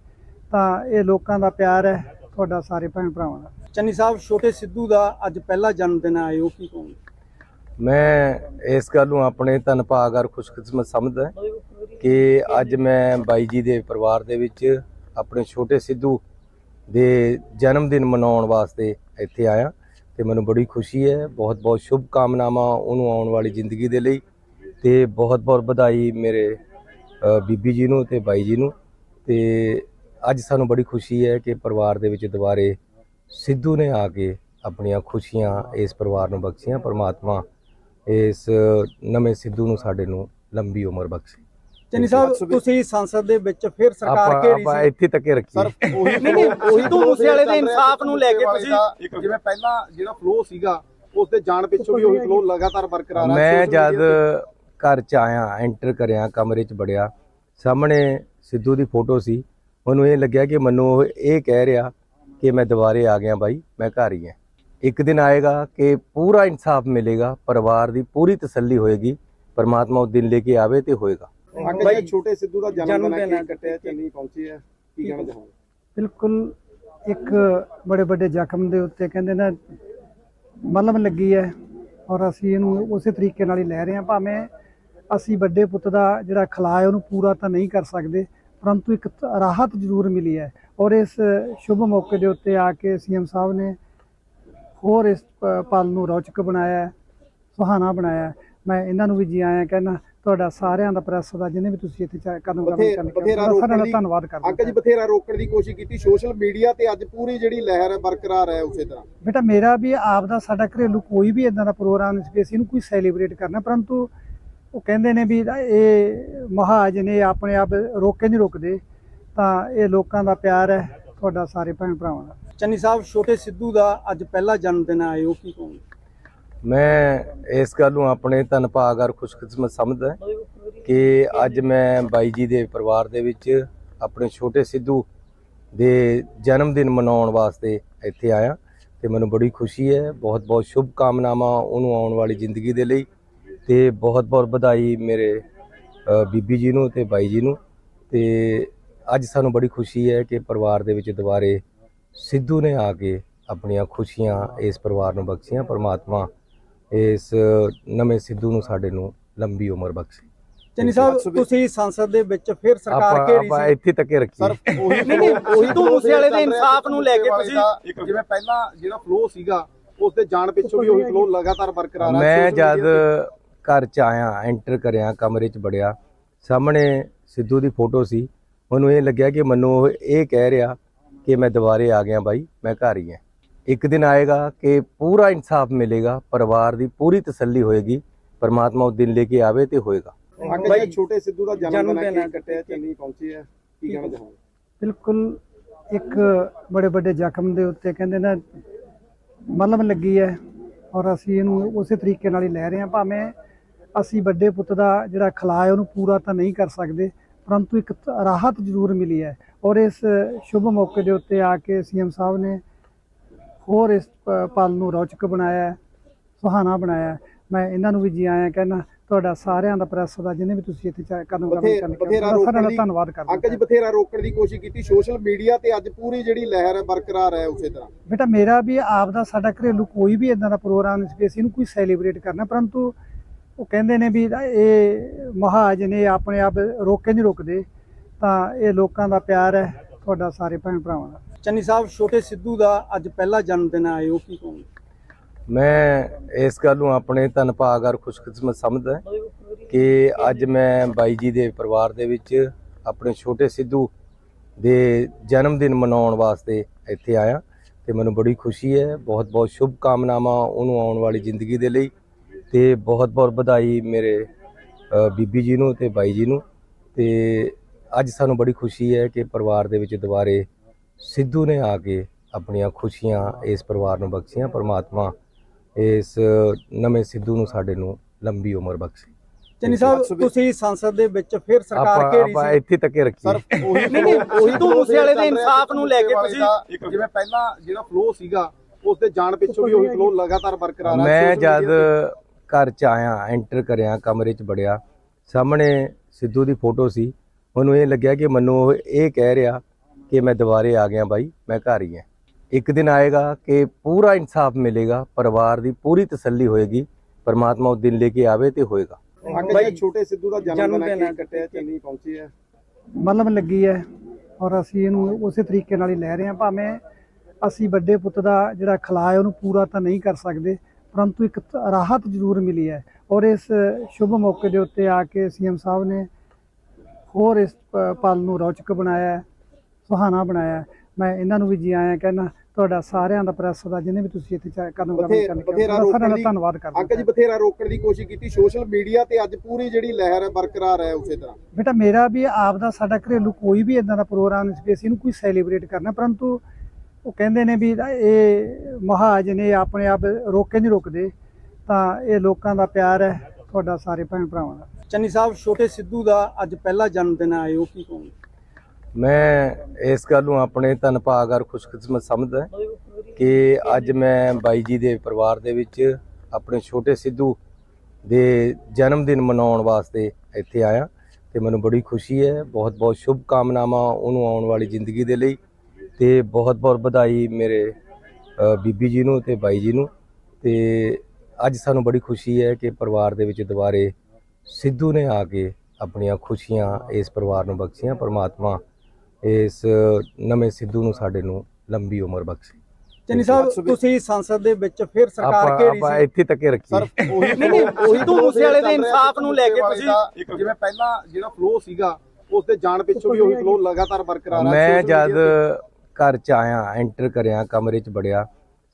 Speaker 2: ਤਾਂ ਇਹ ਲੋਕਾਂ ਦਾ ਪਿਆਰ ਹੈ ਤੁਹਾਡਾ ਸਾਰੇ ਭੈਣ ਭਰਾਵਾਂ ਦਾ।
Speaker 3: ਚੰਨੀ ਸਾਹਿਬ, ਛੋਟੇ ਸਿੱਧੂ ਦਾ ਅੱਜ ਪਹਿਲਾ ਜਨਮ ਦਿਨ ਆਏ ਕੀ ਕਹੋਗੇ?
Speaker 4: ਮੈਂ ਇਸ ਗੱਲ ਨੂੰ ਆਪਣੇ ਧੰਨ ਭਾਗ ਔਰ ਖੁਸ਼ਕਿਸਮਤ ਸਮਝਦਾ ਕਿ ਅੱਜ ਮੈਂ ਬਾਈ ਜੀ ਦੇ ਪਰਿਵਾਰ ਦੇ ਵਿੱਚ ਆਪਣੇ ਛੋਟੇ ਸਿੱਧੂ ਦੇ ਜਨਮ ਦਿਨ ਮਨਾਉਣ ਵਾਸਤੇ ਇੱਥੇ ਆਇਆ ਤੇ ਮੈਨੂੰ ਬੜੀ ਖੁਸ਼ੀ ਹੈ ਬਹੁਤ ਬਹੁਤ ਸ਼ੁਭ ਕਾਮਨਾਵਾਂ ਉਹਨੂੰ ਆਉਣ ਵਾਲੀ ਜ਼ਿੰਦਗੀ ਦੇ ਲਈ। ਤੇ ਬਹੁਤ ਬਹੁਤ ਵਧਾਈ ਮੇਰੇ ਬੀਬੀ ਜੀ ਨੂੰ ਤੇ ਬਾਈ ਜੀ ਨੂੰ। ਤੇ ਅੱਜ ਸਾਨੂੰ ਬੜੀ ਖੁਸ਼ੀ ਹੈ ਕਿ ਪਰਿਵਾਰ ਦੇ ਵਿੱਚ ਦੁਬਾਰੇ ਸਿੱਧੂ ਨੇ ਆ ਕੇ ਆਪਣੀਆਂ ਖੁਸ਼ੀਆਂ ਇਸ ਪਰਿਵਾਰ ਨੂੰ ਬਖਸ਼ੀਆਂ। ਪਰਮਾਤਮਾ ਇਸ ਨਵੇਂ ਸਿੱਧੂ ਨੂੰ ਸਾਡੇ ਨੂੰ ਲੰਬੀ ਉਮਰ ਬਖਸ਼ੇ।
Speaker 3: ਚੰਨੀ ਸਾਹਿਬ ਤੁਸੀਂ ਸੰਸਦ ਦੇ ਵਿੱਚ ਫਿਰ ਸਰਕਾਰ
Speaker 4: ਆਪਾਂ
Speaker 3: ਘੇਰੀ
Speaker 4: ਆਪਾਂ
Speaker 3: ਸੀ।
Speaker 4: ਇੱਥੇ ਤੱਕੇ ਰੱਖੀਏ
Speaker 1: ਉਹੀ
Speaker 3: ਨਹੀਂ, ਨਹੀਂ,
Speaker 1: ਉਹੀ
Speaker 3: ਸਿੱਧੂ
Speaker 1: flow
Speaker 3: ਮੂਸੇਵਾਲੇ ਦੇ ਇਨਸਾਫ ਨੂੰ ਲੈ ਕੇ ਤੁਸੀਂ-
Speaker 1: ਜਿਵੇਂ ਪਹਿਲਾਂ ਜਿਹੜਾ ਫਲੋ ਸੀਗਾ ਉਸ ਦੇ ਜਾਣ ਪਿੱਛੋਂ ਵੀ ਉਹੀ ਫਲੋ ਲਗਾਤਾਰ ਬਰਕਰਾਰ ਹੈ
Speaker 4: ਮੈਂ ਜਦ
Speaker 1: ਤੇ-
Speaker 4: ਘਰ ਚ ਆਇਆ ਐਂਟਰ ਕਰਿਆ ਕਮਰੇ ਚ ਵੜਿਆ। ਸਾਹਮਣੇ ਸਿੱਧੂ ਦੀ ਫੋਟੋ ਸੀ। ਮੈਨੂੰ ਇਹ ਲੱਗਿਆ ਕਿ ਮੈਨੂੰ ਉਹ ਇਹ ਕਹਿ ਰਿਹਾ ਕਿ ਮੈਂ ਦੁਬਾਰੇ ਆ ਗਿਆ ਬਾਈ ਮੈਂ ਘਰ ਹੀ ਹਾਂ। ਇੱਕ ਦਿਨ ਆਏਗਾ ਕਿ ਪੂਰਾ ਇਨਸਾਫ ਮਿਲੇਗਾ ਪਰਿਵਾਰ ਦੀ ਪੂਰੀ ਤਸੱਲੀ ਹੋਏਗੀ ਪਰਮਾਤਮਾ ਉਹ ਦਿਨ ਲੈ ਕੇ ਆਵੇ ਤੇ ਹੋਏਗਾ।
Speaker 1: ਜਿਹੜੇ ਛੋਟੇ ਸਿੱਧੂ ਦਾ ਜਨਮ ਦਿਨ ਹੈ ਕੱਟਿਆ ਚੰਨੀ ਪਹੁੰਚੀ ਹੈ ਕੀ ਕਹਿਣਾ ਚਾਹੋਗੇ?
Speaker 2: ਬਿਲਕੁਲ ਇੱਕ ਬੜੇ ਵੱਡੇ ਜ਼ਖਮ ਦੇ ਉੱਤੇ ਕਹਿੰਦੇ ਨਾ ਮਲਮ ਲੱਗੀ ਹੈ ਔਰ ਅਸੀਂ ਇਹਨੂੰ ਉਸੇ ਤਰੀਕੇ ਨਾਲ ਹੀ ਲੈ ਰਹੇ ਹਾਂ। ਭਾਵੇਂ ਅਸੀਂ ਵੱਡੇ ਪੁੱਤ ਦਾ ਜਿਹੜਾ ਖਲਾਅ ਹੈ ਉਹਨੂੰ ਪੂਰਾ ਤਾਂ ਨਹੀਂ ਕਰ ਸਕਦੇ ਪਰੰਤੂ ਇੱਕ ਰਾਹਤ ਜ਼ਰੂਰ ਮਿਲੀ ਹੈ। ਔਰ ਇਸ ਸ਼ੁਭ ਮੌਕੇ ਦੇ ਉੱਤੇ ਆ ਕੇ ਸੀਐਮ ਸਾਹਿਬ ਨੇ ਹੋਰ ਇਸ ਪਲ ਨੂੰ ਰੌਚਕ ਬਣਾਇਆ ਹੈ, ਸੁਹਾਣਾ ਬਣਾਇਆ ਹੈ। ਮੈਂ ਇਹਨਾਂ ਨੂੰ ਵੀ ਜੀ ਆਇਆਂ ਕਹਿੰਦਾ ਤੁਹਾਡਾ ਸਾਰਿਆਂ ਦਾ ਪ੍ਰੈਸ ਦਾ ਜਿਹਨੇ ਵੀ ਤੁਸੀਂ ਇੱਥੇ ਕਦਮ ਕਦਮ
Speaker 1: ਬਥੇ-
Speaker 2: ਚੱਲ ਕੇ
Speaker 1: ਬਥੇਰਾ
Speaker 2: ਸਾਰਿਆਂ ਦਾ ਧੰਨਵਾਦ ਕਰਦਾ
Speaker 1: ਅੰਕਲ ਜੀ ਬਥੇਰਾ ਰੋਕਣ ਦੀ ਕੋਸ਼ਿਸ਼ ਕੀਤੀ ਸੋਸ਼ਲ ਮੀਡੀਆ ਤੇ ਅੱਜ ਪੂਰੀ ਜਿਹੜੀ ਲਹਿਰ ਹੈ ਬਰਕਰਾਰ ਹੈ ਉਸੇ ਤਰ੍ਹਾਂ।
Speaker 2: ਬੇਟਾ ਮੇਰਾ ਵੀ ਆਪ ਦਾ ਸਾਡਾ ਘਰੇਲੂ ਕੋਈ ਵੀ ਇਦਾਂ ਦਾ ਪ੍ਰੋਗਰਾਮ ਨਹੀਂ ਸੀ ਕਿ ਅਸੀਂ ਇਹਨੂੰ ਕੋਈ ਸੈਲੀਬ੍ਰੇਟ ਕਰਨਾ ਪਰੰਤੂ ਉਹ ਕਹਿੰਦੇ ਨੇ ਵੀ ਇਹ ਮਹਾਜ ਨੇ ਆਪਣੇ ਆਪ ਰੋਕੇ ਨਹੀਂ ਰੁਕਦੇ, ਤਾਂ ਇਹ ਲੋਕਾਂ ਦਾ ਪਿਆਰ ਹੈ ਤੁਹਾਡਾ ਸਾਰੇ ਭੈਣ ਭਰਾਵਾਂ ਦਾ।
Speaker 3: ਚੰਨੀ ਸਾਹਿਬ, ਛੋਟੇ ਸਿੱਧੂ ਦਾ ਅੱਜ ਪਹਿਲਾ ਜਨਮ ਦਿਨ ਆਏ ਹੋ ਕੀ ਕਹੋਗੇ?
Speaker 4: ਮੈਂ ਇਸ ਗੱਲ ਨੂੰ ਆਪਣੇ ਧੰਨ ਭਾਗ ਔਰ ਖੁਸ਼ਕਿਸਮਤ ਸਮਝਦਾ ਕਿ ਅੱਜ ਮੈਂ ਬਾਈ ਜੀ ਦੇ ਪਰਿਵਾਰ ਦੇ ਵਿੱਚ ਆਪਣੇ ਛੋਟੇ ਸਿੱਧੂ ਦੇ ਜਨਮ ਦਿਨ ਮਨਾਉਣ ਵਾਸਤੇ ਇੱਥੇ ਆਇਆ ਤੇ ਮੈਨੂੰ ਬੜੀ ਖੁਸ਼ੀ ਹੈ ਬਹੁਤ ਬਹੁਤ ਸ਼ੁਭ ਕਾਮਨਾਵਾਂ ਉਹਨੂੰ ਆਉਣ ਵਾਲੀ ਜ਼ਿੰਦਗੀ ਦੇ ਲਈ। ਤੇ ਬਹੁਤ ਬਹੁਤ ਵਧਾਈ ਮੇਰੇ ਬੀਬੀ ਜੀ ਨੂੰ ਤੇ ਬਾਈ ਜੀ ਨੂੰ। ਤੇ ਅੱਜ ਸਾਨੂੰ ਬੜੀ ਖੁਸ਼ੀ ਹੈ ਕਿ ਪਰਿਵਾਰ ਦੇ ਵਿੱਚ ਦੁਬਾਰੇ ਸਿੱਧੂ ਨੇ ਆ ਕੇ ਆਪਣੀਆਂ ਖੁਸ਼ੀਆਂ ਇਸ ਪਰਿਵਾਰ ਨੂੰ ਬਖਸ਼ੀਆਂ। ਪਰਮਾਤਮਾ ਇਸ ਨਵੇਂ ਸਿੱਧੂ ਨੂੰ ਸਾਡੇ ਨੂੰ ਲੰਬੀ ਉਮਰ ਬਖਸ਼ੇ।
Speaker 3: ਚੰਨੀ ਸਾਹਿਬ ਤੁਸੀਂ ਸੰਸਦ ਦੇ ਵਿੱਚ ਫਿਰ ਸਰਕਾਰ
Speaker 4: ਆਪਾਂ
Speaker 3: ਘੇਰੀ
Speaker 4: ਆਪਾਂ
Speaker 3: ਸੀ।
Speaker 4: ਇੱਥੇ ਤੱਕ ਹੀ
Speaker 1: ਸਰ
Speaker 4: ਰੱਖੀਏ
Speaker 1: ਉਹੀ
Speaker 3: ਨਹੀਂ, ਨਹੀਂ,
Speaker 1: ਉਹੀ
Speaker 3: ਸਿੱਧੂ ਮੂਸੇਵਾਲੇ ਦੇ ਇਨਸਾਫ ਨੂੰ ਲੈ ਕੇ ਤੁਸੀਂ-
Speaker 1: ਜਿਵੇਂ ਪਹਿਲਾਂ ਜਿਹੜਾ ਫਲੋ ਸੀਗਾ ਉਸ ਦੇ ਜਾਣ ਪਿੱਛੋਂ ਵੀ ਉਹੀ ਫਲੋ ਲਗਾਤਾਰ ਬਰਕਰਾਰ ਹੈ
Speaker 4: ਮੈਂ ਜਦ। ਘਰ ਚ ਆਇਆ ਐਂਟਰ ਕਰਿਆ ਕਮਰੇ ਚ ਬੜਿਆ ਸਾਹਮਣੇ ਸਿੱਧੂ ਦੀ ਫੋਟੋ ਸੀ। ਮੈਨੂੰ ਇਹ ਲੱਗਿਆ ਕਿ ਮੈਨੂੰ ਉਹ ਇਹ ਕਹਿ ਰਿਹਾ ਕਿ ਮੈਂ ਦੁਬਾਰੇ ਆ ਗਿਆ ਬਾਈ ਮੈਂ ਘਰ ਹੀ ਹਾਂ। ਇੱਕ ਦਿਨ ਆਏਗਾ ਕਿ ਪੂਰਾ ਇਨਸਾਫ ਮਿਲੇਗਾ ਪਰਿਵਾਰ ਦੀ ਪੂਰੀ ਤਸੱਲੀ ਹੋਏਗੀ ਪਰਮਾਤਮਾ ਉਹ ਦਿਨ ਲੈ ਕੇ ਆਵੇ ਤੇ ਹੋਏਗਾ।
Speaker 1: ਜੀ ਛੋਟੇ ਸਿੱਧੂ ਦਾ ਜਨਮ ਦਿਨ ਕੱਟਿਆ ਚੰਨੀ ਪਹੁੰਚੀ ਹੈ ਕੀ ਕਹਿਣਾ ਚਾਹੋਗੇ?
Speaker 2: ਬਿਲਕੁਲ ਇੱਕ ਬੜੇ ਵੱਡੇ ਜ਼ਖਮ ਦੇ ਉੱਤੇ ਕਹਿੰਦੇ ਨਾ ਮਲਮ ਲੱਗੀ ਹੈ ਔਰ ਅਸੀਂ ਇਹਨੂੰ ਉਸੇ ਤਰੀਕੇ ਨਾਲ ਹੀ ਲੈ ਰਹੇ ਹਾਂ ਭਾਵੇਂ ਅਸੀਂ ਵੱਡੇ ਪੁੱਤ ਦਾ ਜਿਹੜਾ ਖਲਾਅ ਹੈ ਉਹਨੂੰ ਪੂਰਾ ਤਾਂ ਨਹੀਂ ਕਰ ਸਕਦੇ ਪਰੰਤੂ ਇੱਕ ਰਾਹਤ ਜ਼ਰੂਰ ਮਿਲੀ ਹੈ। ਔਰ ਇਸ ਸ਼ੁਭ ਮੌਕੇ ਦੇ ਉੱਤੇ ਆ ਕੇ ਸੀਐਮ ਸਾਹਿਬ ਨੇ ਹੋਰ ਇਸ ਪਲ ਨੂੰ ਰੌਚਕ ਬਣਾਇਆ ਸੁਹਾਣਾ ਬਣਾਇਆ। ਮੈਂ ਇਹਨਾਂ ਨੂੰ ਵੀ ਜੀ ਆਇਆਂ ਕਹਿੰਦਾ ਤੁਹਾਡਾ ਸਾਰਿਆਂ ਦਾ ਪ੍ਰੈਸ ਦਾ ਜਿਹਨੇ ਵੀ ਤੁਸੀਂ ਇੱਥੇ ਚਾ- ਕਦਮ ਕਦਮ
Speaker 1: ਬਥੇ-
Speaker 2: ਚੱਲ ਕੇ
Speaker 1: ਬਥੇਰਾ
Speaker 2: ਸਾਰਿਆਂ ਦਾ ਧੰਨਵਾਦ ਕਰਦਾ
Speaker 1: ਅੰਕਲ ਜੀ ਬਥੇਰਾ ਰੋਕਣ ਦੀ ਕੋਸ਼ਿਸ਼ ਕੀਤੀ ਸੋਸ਼ਲ ਮੀਡੀਆ ਤੇ ਅੱਜ ਪੂਰੀ ਜਿਹੜੀ ਲਹਿਰ ਹੈ ਬਰਕਰਾਰ ਹੈ ਉਸੇ ਤਰ੍ਹਾਂ।
Speaker 2: ਬੇਟਾ ਮੇਰਾ ਵੀ ਆਪ ਦਾ ਸਾਡਾ ਘਰੇਲੂ ਕੋਈ ਵੀ ਇਦਾਂ ਦਾ ਪ੍ਰੋਗਰਾਮ ਨਹੀਂ ਸੀ ਕਿ ਅਸੀਂ ਇਹਨੂੰ ਕੋਈ ਸੈਲੀਬ੍ਰੇਟ ਕਰਨਾ ਪਰੰਤੂ ਉਹ ਕਹਿੰਦੇ ਨੇ ਵੀ ਇਹ ਮਹਾਜ ਨੇ ਆਪਣੇ ਆਪ ਰੋਕੇ ਨਹੀਂ ਰੁਕਦੇ, ਤਾਂ ਇਹ ਲੋਕਾਂ ਦਾ ਪਿਆਰ ਹੈ ਤੁਹਾਡਾ ਸਾਰੇ ਭੈਣ ਭਰਾਵਾਂ ਦਾ।
Speaker 3: ਚੰਨੀ ਸਾਹਿਬ, ਛੋਟੇ ਸਿੱਧੂ ਦਾ ਅੱਜ ਪਹਿਲਾ ਜਨਮ ਦਿਨ ਆਏ ਕੀ ਕਹੋਗੇ?
Speaker 4: ਮੈਂ ਇਸ ਗੱਲ ਨੂੰ ਆਪਣੇ ਧੰਨ ਭਾਗ ਔਰ ਖੁਸ਼ਕਿਸਮਤ ਸਮਝਦਾ ਕਿ ਅੱਜ ਮੈਂ ਬਾਈ ਜੀ ਦੇ ਪਰਿਵਾਰ ਦੇ ਵਿੱਚ ਆਪਣੇ ਛੋਟੇ ਸਿੱਧੂ ਦੇ ਜਨਮ ਦਿਨ ਮਨਾਉਣ ਵਾਸਤੇ ਇੱਥੇ ਆਇਆ ਤੇ ਮੈਨੂੰ ਬੜੀ ਖੁਸ਼ੀ ਹੈ ਬਹੁਤ ਬਹੁਤ ਸ਼ੁਭ ਕਾਮਨਾਵਾਂ ਉਹਨੂੰ ਆਉਣ ਵਾਲੀ ਜ਼ਿੰਦਗੀ ਦੇ ਲਈ। ਤੇ ਬਹੁਤ ਬਹੁਤ ਵਧਾਈ ਮੇਰੇ ਬੀਬੀ ਜੀ ਨੂੰ ਤੇ ਬਾਈ ਜੀ ਨੂੰ। ਤੇ ਅੱਜ ਸਾਨੂੰ ਬੜੀ ਖੁਸ਼ੀ ਹੈ ਕਿ ਪਰਿਵਾਰ ਦੇ ਵਿੱਚ ਦੁਬਾਰੇ ਸਿੱਧੂ ਨੇ ਆ ਕੇ ਆਪਣੀਆਂ ਖੁਸ਼ੀਆਂ ਇਸ ਪਰਿਵਾਰ ਨੂੰ ਬਖਸ਼ੀਆਂ। ਪਰਮਾਤਮਾ ਇਸ ਨਵੇਂ ਸਿੱਧੂ ਨੂੰ ਸਾਡੇ ਨੂੰ ਲੰਬੀ ਉਮਰ ਬਖਸ਼ੇ।
Speaker 3: ਚੰਨੀ ਸਾਹਿਬ ਤੁਸੀਂ ਸੰਸਦ ਦੇ ਵਿੱਚ ਫਿਰ ਸਰਕਾਰ
Speaker 4: ਆਪਾਂ
Speaker 3: ਘੇਰੀ
Speaker 4: ਆਪਾਂ
Speaker 3: ਸੀ।
Speaker 4: ਇੱਥੇ ਤੱਕ ਹੀ
Speaker 1: ਸਰ ਉਹੀ
Speaker 3: ਨਹੀਂ, ਨਹੀਂ,
Speaker 1: ਉਹੀ
Speaker 3: ਸਿੱਧੂ ਮੂਸੇਵਾਲੇ ਦੇ ਇਨਸਾਫ ਨੂੰ ਲੈ ਕੇ
Speaker 1: ਦਾ ਜਿਵੇਂ ਪਹਿਲਾਂ ਜਿਹੜਾ ਫਲੋ ਸੀਗਾ ਉਸ ਦੇ ਜਾਣ ਪਿੱਛੋਂ ਵੀ ਉਹੀ ਫਲੋ ਲਗਾਤਾਰ ਬਰਕਰਾਰ ਹੈ
Speaker 4: ਮੈਂ ਜਦ। ਘਰ ਚ ਆਇਆ ਐਂਟਰ ਕਰਿਆ ਕਮਰੇ ਚ ਬੜਿਆ ਸਾਹਮਣੇ ਸਿੱਧੂ ਦੀ ਫੋਟੋ ਸੀ। ਮੈਨੂੰ ਇਹ ਲੱਗਿਆ ਕਿ ਮੈਨੂੰ ਉਹ ਇਹ ਕਹਿ ਰਿਹਾ ਕਿ ਮੈਂ ਦੁਬਾਰੇ ਆ ਗਿਆ ਬਾਈ ਮੈਂ ਘਰ ਹੀ ਹਾਂ। ਇੱਕ ਦਿਨ ਆਏਗਾ ਕਿ ਪੂਰਾ ਇਨਸਾਫ ਮਿਲੇਗਾ ਪਰਿਵਾਰ ਦੀ ਪੂਰੀ ਤਸੱਲੀ ਹੋਏਗੀ ਪਰਮਾਤਮਾ ਉਹ ਦਿਨ ਲੈ ਕੇ ਆਵੇ ਤੇ ਹੋਏਗਾ।
Speaker 1: ਜੀ ਛੋਟੇ ਸਿੱਧੂ ਦਾ ਜਨਮ ਦਿਨ ਹੈ ਕੱਟਿਆ ਚੰਨੀ ਪਹੁੰਚੀ ਹੈ?
Speaker 2: ਮਲਮ ਲੱਗੀ ਹੈ ਔਰ ਅਸੀਂ ਇਹਨੂੰ ਉਸੇ ਤਰੀਕੇ ਨਾਲ ਹੀ ਲੈ ਰਹੇ ਹਾਂ। ਭਾਵੇਂ ਅਸੀਂ ਵੱਡੇ ਪੁੱਤ ਦਾ ਜਿਹੜਾ ਖਲਾਅ ਹੈ ਉਹਨੂੰ ਪੂਰਾ ਤਾਂ ਨਹੀਂ ਕਰ ਸਕਦੇ ਪਰੰਤੂ ਇੱਕ ਰਾਹਤ ਜ਼ਰੂਰ ਮਿਲੀ ਹੈ ਔਰ ਇਸ ਸ਼ੁਭ ਮੌਕੇ ਦੇ ਉੱਤੇ ਆ ਕੇ ਸੀਐਮ ਸਾਹਿਬ ਨੇ ਹੋਰ ਇਸ ਪਲ ਨੂੰ ਰੌਚਕ ਬਣਾਇਆ ਸੁਹਾਣਾ ਬਣਾਇਆ। ਮੈਂ ਇਹਨਾਂ ਨੂੰ ਵੀ ਜੀ ਆਇਆਂ ਕਹਿੰਦਾ ਤੁਹਾਡਾ ਸਾਰਿਆਂ ਦਾ ਪ੍ਰੈਸ ਦਾ ਜਿਹਨੇ ਵੀ ਤੁਸੀਂ ਇੱਥੇ ਕਦਮ ਕਦਮ ਸਾਰਿਆਂ ਦਾ ਧੰਨਵਾਦ ਕਰਦਾ
Speaker 1: ਅੰਕਲ ਜੀ ਬਥੇਰਾ ਰੋਕਣ ਦੀ ਕੋਸ਼ਿਸ਼ ਕੀਤੀ ਸੋਸ਼ਲ ਮੀਡੀਆ ਤੇ ਅੱਜ ਪੂਰੀ ਜਿਹੜੀ ਲਹਿਰ ਹੈ ਬਰਕਰਾਰ ਹੈ ਉਸੇ ਤਰ੍ਹਾਂ
Speaker 2: ਬੇਟਾ ਮੇਰਾ ਵੀ ਆਪ ਦਾ ਸਾਡਾ ਘਰੇਲੂ ਕੋਈ ਵੀ ਇਦਾਂ ਦਾ ਪ੍ਰੋਗਰਾਮ ਨਹੀਂ ਸੀ ਕਿ ਅਸੀਂ ਇਹਨੂੰ ਕੋਈ ਸੈਲੀਬ੍ਰੇਟ ਕਰਨਾ ਪਰੰਤੂ ਉਹ ਕਹਿੰਦੇ ਨੇ ਵੀ ਇਹ ਮਹਾਜ ਨੇ ਆਪਣੇ ਆਪ ਰੋਕੇ ਨਹੀਂ ਰੁਕਦੇ, ਤਾਂ ਇਹ ਲੋਕਾਂ ਦਾ ਪਿਆਰ ਹੈ ਤੁਹਾਡਾ ਸਾਰੇ ਭੈਣ ਭਰਾਵਾਂ ਦਾ।
Speaker 3: ਚੰਨੀ ਸਾਹਿਬ, ਛੋਟੇ ਸਿੱਧੂ ਦਾ ਅੱਜ ਪਹਿਲਾ ਜਨਮ ਦਿਨ ਆਏ ਹੋ ਕੀ ਕਹੋਗੇ?
Speaker 4: ਮੈਂ ਇਸ ਗੱਲ ਨੂੰ ਆਪਣੇ ਧੰਨ ਭਾਗ ਔਰ ਖੁਸ਼ਕਿਸਮਤ ਸਮਝਦਾ ਕਿ ਅੱਜ ਮੈਂ ਬਾਈ ਜੀ ਦੇ ਪਰਿਵਾਰ ਦੇ ਵਿੱਚ ਆਪਣੇ ਛੋਟੇ ਸਿੱਧੂ ਦੇ ਜਨਮ ਦਿਨ ਮਨਾਉਣ ਵਾਸਤੇ ਇੱਥੇ ਆਇਆ ਤੇ ਮੈਨੂੰ ਬੜੀ ਖੁਸ਼ੀ ਹੈ ਬਹੁਤ ਬਹੁਤ ਸ਼ੁਭ ਕਾਮਨਾਵਾਂ ਉਹਨੂੰ ਆਉਣ ਵਾਲੀ ਜ਼ਿੰਦਗੀ ਦੇ ਲਈ। ਤੇ ਬਹੁਤ ਬਹੁਤ ਵਧਾਈ ਮੇਰੇ ਬੀਬੀ ਜੀ ਨੂੰ ਤੇ ਬਾਈ ਜੀ ਨੂੰ। ਤੇ ਅੱਜ ਸਾਨੂੰ ਬੜੀ ਖੁਸ਼ੀ ਹੈ ਕਿ ਪਰਿਵਾਰ ਦੇ ਵਿੱਚ ਦੁਬਾਰੇ ਸਿੱਧੂ ਨੇ ਆ ਕੇ ਆਪਣੀਆਂ ਖੁਸ਼ੀਆਂ ਇਸ ਪਰਿਵਾਰ ਨੂੰ ਬਖਸ਼ੀਆਂ। ਪਰਮਾਤਮਾ ਇਸ ਨਵੇਂ ਸਿੱਧੂ ਨੂੰ ਸਾਡੇ ਨੂੰ ਲੰਬੀ ਉਮਰ ਬਖਸ਼ੇ।
Speaker 3: ਚੰਨੀ ਸਾਹਿਬ ਤੁਸੀਂ ਸੰਸਦ ਦੇ ਵਿੱਚ ਫਿਰ ਸਰਕਾਰ
Speaker 4: ਆਪਾਂ
Speaker 3: ਘੇਰੀ
Speaker 4: ਆਪਾਂ
Speaker 3: ਸੀ।
Speaker 4: ਇੱਥੇ ਤੱਕ ਹੀ ਰੱਖੀਏ
Speaker 1: ਸਰ ਉਹੀ
Speaker 3: ਨਹੀਂ, ਨਹੀਂ,
Speaker 1: ਉਹੀ
Speaker 3: ਸਿੱਧੂ ਮੂਸੇਵਾਲੇ ਦੇ ਇਨਸਾਫ ਨੂੰ ਲੈ ਕੇ ਤੁਸੀਂ-
Speaker 1: ਜਿਵੇਂ ਪਹਿਲਾਂ ਜਿਹੜਾ ਫਲੋ ਸੀਗਾ ਉਸ ਦੇ ਜਾਣ ਪਿੱਛੋਂ ਵੀ ਉਹੀ ਫਲੋ ਲਗਾਤਾਰ ਬਰਕਰਾਰ ਹੈ
Speaker 4: ਮੈਂ ਜਦ ਘਰ ਚ ਆਇਆ ਐਂਟਰ ਕਰਿਆ ਕਮਰੇ ਚ ਬੜਿਆ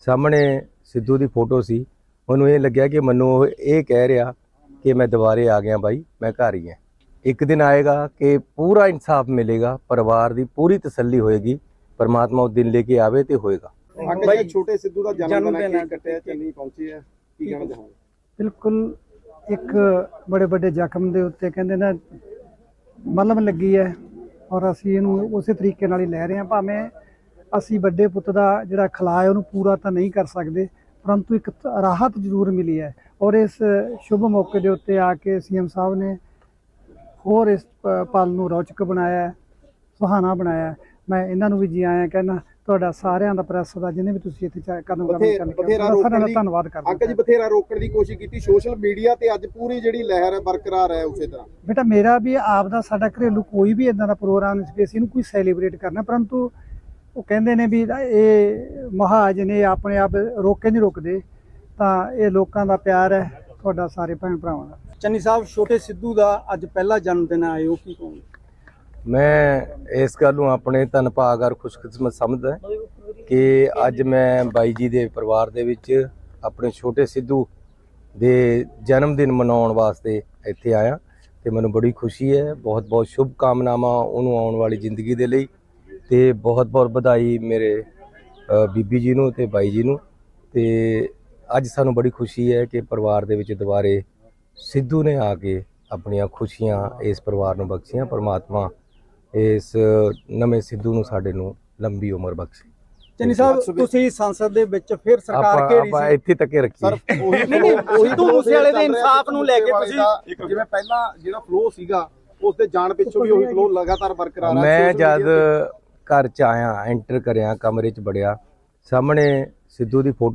Speaker 4: ਸਾਹਮਣੇ ਸਿੱਧੂ ਦੀ ਫੋਟੋ ਸੀ। ਮੈਨੂੰ ਇਹ ਲੱਗਿਆ ਕਿ ਮੈਨੂੰ ਉਹ ਇਹ ਕਹਿ ਰਿਹਾ ਕਿ ਮੈਂ ਦੁਬਾਰੇ ਆ ਗਿਆ ਬਾਈ ਮੈਂ ਘਰ ਹੀ ਹਾਂ। ਇੱਕ ਦਿਨ ਆਏਗਾ ਕਿ ਪੂਰਾ ਇਨਸਾਫ ਮਿਲੇਗਾ ਪਰਿਵਾਰ ਦੀ ਪੂਰੀ ਤਸੱਲੀ ਹੋਏਗੀ ਪਰਮਾਤਮਾ ਉਹ ਦਿਨ ਲੈ ਕੇ ਆਵੇ ਤੇ ਹੋਏਗਾ।
Speaker 3: ਬਾਈ,
Speaker 1: ਛੋਟੇ ਸਿੱਧੂ ਦਾ ਜਨਮ ਦਿਨ ਕੱਟਿਆ ਚੰਨੀ ਪਹੁੰਚੇ ਆ ਕੀ ਕਹਿਣਾ ਚਾਹੋਗੇ?
Speaker 2: ਬਿਲਕੁਲ ਇੱਕ ਬੜੇ ਵੱਡੇ ਜ਼ਖਮ ਦੇ ਉੱਤੇ ਕਹਿੰਦੇ ਨਾ ਮਲਮ ਲੱਗੀ ਹੈ ਔਰ ਅਸੀਂ ਇਹਨੂੰ ਉਸੇ ਤਰੀਕੇ ਨਾਲ ਹੀ ਲੈ ਰਹੇ ਹਾਂ ਭਾਵੇਂ ਅਸੀਂ ਵੱਡੇ ਪੁੱਤ ਦਾ ਜਿਹੜਾ ਖਲਾ ਹੈ ਉਹਨੂੰ ਪੂਰਾ ਤਾਂ ਨਹੀਂ ਕਰ ਸਕਦੇ ਪਰੰਤੂ ਇੱਕ ਰਾਹਤ ਜ਼ਰੂਰ ਮਿਲੀ ਹੈ। ਔਰ ਇਸ ਸ਼ੁਭ ਮੌਕੇ ਦੇ ਉੱਤੇ ਆ ਕੇ ਸੀਐਮ ਸਾਹਿਬ ਨੇ ਹੋਰ ਇਸ ਪਲ ਨੂੰ ਰੌਚਕ ਬਣਾਇਆ ਸੁਹਾਣਾ ਬਣਾਇਆ। ਮੈਂ ਇਹਨਾਂ ਨੂੰ ਵੀ ਜੀ ਆਇਆਂ ਕਹਿੰਦਾ ਤੁਹਾਡਾ ਸਾਰਿਆਂ ਦਾ ਪ੍ਰੈਸ ਦਾ ਜਿਹਨੇ ਵੀ ਤੁਸੀਂ ਇੱਥੇ ਚਾ- ਕਦਮ ਕਦਮ
Speaker 1: ਬਥੇ-
Speaker 2: ਚੱਲ
Speaker 1: ਬਥੇਰਾ
Speaker 2: ਕੇ
Speaker 1: ਰੋਕਣ
Speaker 2: ਸਾਡਾ
Speaker 1: ਦੀ-
Speaker 2: ਧੰਨਵਾਦ ਕਰਦਾ
Speaker 1: ਅੰਕਲ ਜੀ ਬਥੇਰਾ ਰੋਕਣ ਦੀ ਕੋਸ਼ਿਸ਼ ਕੀਤੀ ਸੋਸ਼ਲ ਮੀਡੀਆ ਤੇ ਅੱਜ ਪੂਰੀ ਜਿਹੜੀ ਲਹਿਰ ਹੈ ਬਰਕਰਾਰ ਹੈ ਉਸੇ ਤਰ੍ਹਾਂ।
Speaker 2: ਬੇਟਾ ਮੇਰਾ ਵੀ ਆਪ ਦਾ ਸਾਡਾ ਘਰੇਲੂ ਕੋਈ ਵੀ ਇਦਾਂ ਦਾ ਪ੍ਰੋਗਰਾਮ ਨਹੀਂ ਸੀ ਅਸੀਂ ਇਹਨੂੰ ਕੋਈ ਸੈਲੀਬ੍ਰੇਟ ਕਰਨਾ ਪਰੰਤੂ ਉਹ ਕਹਿੰਦੇ ਨੇ ਵੀ ਇਹ ਮਹਾਜ ਨੇ ਆਪਣੇ ਆਪ ਰੋਕੇ ਨਹੀਂ ਰੁਕਦੇ, ਤਾਂ ਇਹ ਲੋਕਾਂ ਦਾ ਪਿਆਰ ਹੈ ਤੁਹਾਡਾ ਸਾਰੇ ਭੈਣ ਭਰਾਵਾਂ ਦਾ।
Speaker 3: ਚੰਨੀ ਸਾਹਿਬ, ਛੋਟੇ ਸਿੱਧੂ ਦਾ ਅੱਜ ਪਹਿਲਾ ਜਨਮ ਦਿਨ ਆਏ ਹੋ ਕੀ ਕਹੋਗੇ?
Speaker 4: ਮੈਂ ਇਸ ਗੱਲ ਨੂੰ ਆਪਣੇ ਧੰਨ ਭਾਗਰ ਖੁਸ਼ਕਿਸਮਤ ਸਮਝਦਾ ਕਿ ਅੱਜ ਮੈਂ ਬਾਈ ਜੀ ਦੇ ਪਰਿਵਾਰ ਦੇ ਵਿੱਚ ਆਪਣੇ ਛੋਟੇ ਸਿੱਧੂ ਦੇ ਜਨਮ ਦਿਨ ਮਨਾਉਣ ਵਾਸਤੇ ਇੱਥੇ ਆਇਆ ਤੇ ਮੈਨੂੰ ਬੜੀ ਖੁਸ਼ੀ ਹੈ ਬਹੁਤ ਬਹੁਤ ਸ਼ੁਭ ਕਾਮਨਾਵਾਂ ਉਹਨੂੰ ਆਉਣ ਵਾਲੀ ਜ਼ਿੰਦਗੀ ਦੇ ਲਈ। ਤੇ ਬਹੁਤ ਬਹੁਤ ਵਧਾਈ ਮੇਰੇ ਬੀਬੀ ਜੀ ਨੂੰ ਤੇ ਬਾਈ ਜੀ ਨੂੰ। ਤੇ ਅੱਜ ਸਾਨੂੰ ਬੜੀ ਖੁਸ਼ੀ ਹੈ ਕਿ ਪਰਿਵਾਰ ਦੇ ਵਿੱਚ ਦੁਬਾਰੇ ਸਿੱਧੂ ਨੇ ਆ ਕੇ ਆਪਣੀਆਂ ਖੁਸ਼ੀਆਂ ਇਸ ਪਰਿਵਾਰ ਨੂੰ ਬਖਸ਼ੀਆਂ। ਪਰਮਾਤਮਾ ਇਸ ਨਵੇਂ ਸਿੱਧੂ ਨੂੰ ਸਾਡੇ ਨੂੰ ਲੰਬੀ ਉਮਰ ਬਖਸ਼ੇ।
Speaker 3: ਚੰਨੀ ਸਾਹਿਬ ਤੁਸੀਂ ਸੰਸਦ ਦੇ ਵਿੱਚ ਫਿਰ ਸਰਕਾਰ
Speaker 4: ਆਪਾਂ
Speaker 3: ਘੇਰੀ
Speaker 4: ਆਪਾਂ
Speaker 3: ਸੀ।
Speaker 4: ਇੱਥੇ ਤੱਕ ਹੀ ਰੱਖੀਏ
Speaker 1: ਸਰ
Speaker 3: ਨਹੀਂ, ਨਹੀਂ,
Speaker 1: ਉਹੀ
Speaker 3: ਸਿੱਧੂ ਮੂਸੇਵਾਲੇ ਦੇ ਇਨਸਾਫ ਨੂੰ ਲੈ ਕੇ ਤੁਸੀਂ-
Speaker 1: ਜਿਵੇਂ ਪਹਿਲਾਂ ਜਿਹੜਾ ਫਲੋ ਸੀਗਾ ਉਸ ਦੇ ਜਾਣ ਪਿੱਛੋਂ ਵੀ ਉਹੀ ਫਲੋ ਲਗਾਤਾਰ ਬਰਕਰਾਰ ਹੈ
Speaker 4: ਮੈਂ ਜਦ ਘਰ ਚ ਆਇਆ ਐਂਟਰ ਕਰਿਆ ਕਮਰੇ ਚ ਬੜਿਆ ਸਾਹਮਣੇ ਸਿੱਧੂ ਦੀ ਫੋਟੋ